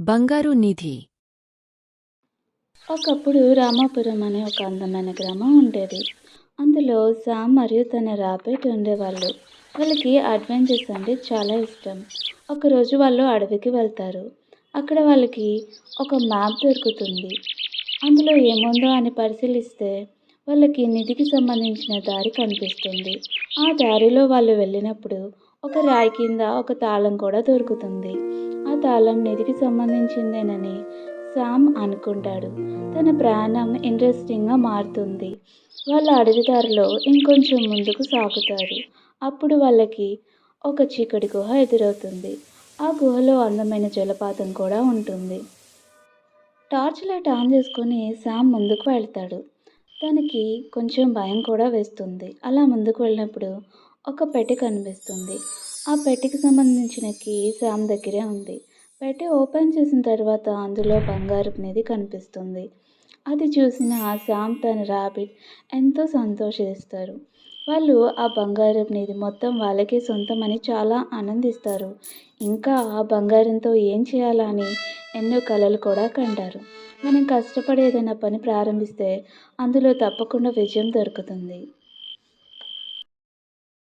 బంగారు నిధి. ఒకప్పుడు రామాపురం అనే ఒక అందమైన గ్రామం ఉండేది. అందులో సామ్ మరియు తన రాబెట్ ఉండేవాళ్ళు. వాళ్ళకి అడ్వెంచర్స్ అంటే చాలా ఇష్టం. ఒకరోజు వాళ్ళు అడవికి వెళ్తారు. అక్కడ వాళ్ళకి ఒక మ్యాప్ దొరుకుతుంది. అందులో ఏముందో అని పరిశీలిస్తే వాళ్ళకి నిధికి సంబంధించిన దారి కనిపిస్తుంది. ఆ దారిలో వాళ్ళు వెళ్ళినప్పుడు ఒక రాయి కింద ఒక తాళం కూడా దొరుకుతుంది. ఆ తాళం నిధికి సంబంధించిందేనని సామ్ అనుకుంటాడు. తన ప్రాణం ఇంట్రెస్టింగ్గా మారుతుంది. వాళ్ళ అడవి దారిలో ఇంకొంచెం ముందుకు సాగుతారు. అప్పుడు వాళ్ళకి ఒక చీకటి గుహ ఎదురవుతుంది. ఆ గుహలో అందమైన జలపాతం కూడా ఉంటుంది. టార్చ్ లైట్ ఆన్ చేసుకొని శామ్ ముందుకు వెళ్తాడు. తనకి కొంచెం భయం కూడా వేస్తుంది. అలా ముందుకు వెళ్ళినప్పుడు ఒక పెట్టె కనిపిస్తుంది. ఆ పెట్టెకి సంబంధించిన కీ శామ్ దగ్గరే ఉంది. పెట్టె ఓపెన్ చేసిన తర్వాత అందులో బంగారపు నిధి కనిపిస్తుంది. అది చూసిన శామ్ తన రాబిట్ ఎంతో సంతోషిస్తారు. వాళ్ళు ఆ బంగారం నిధి మొత్తం వాళ్ళకే అని చాలా ఆనందిస్తారు. ఇంకా ఆ బంగారంతో ఏం చేయాలని ఎన్నో కళలు కూడా కంటారు. మనం కష్టపడి ఏదైనా పని ప్రారంభిస్తే అందులో తప్పకుండా విజయం దొరుకుతుంది.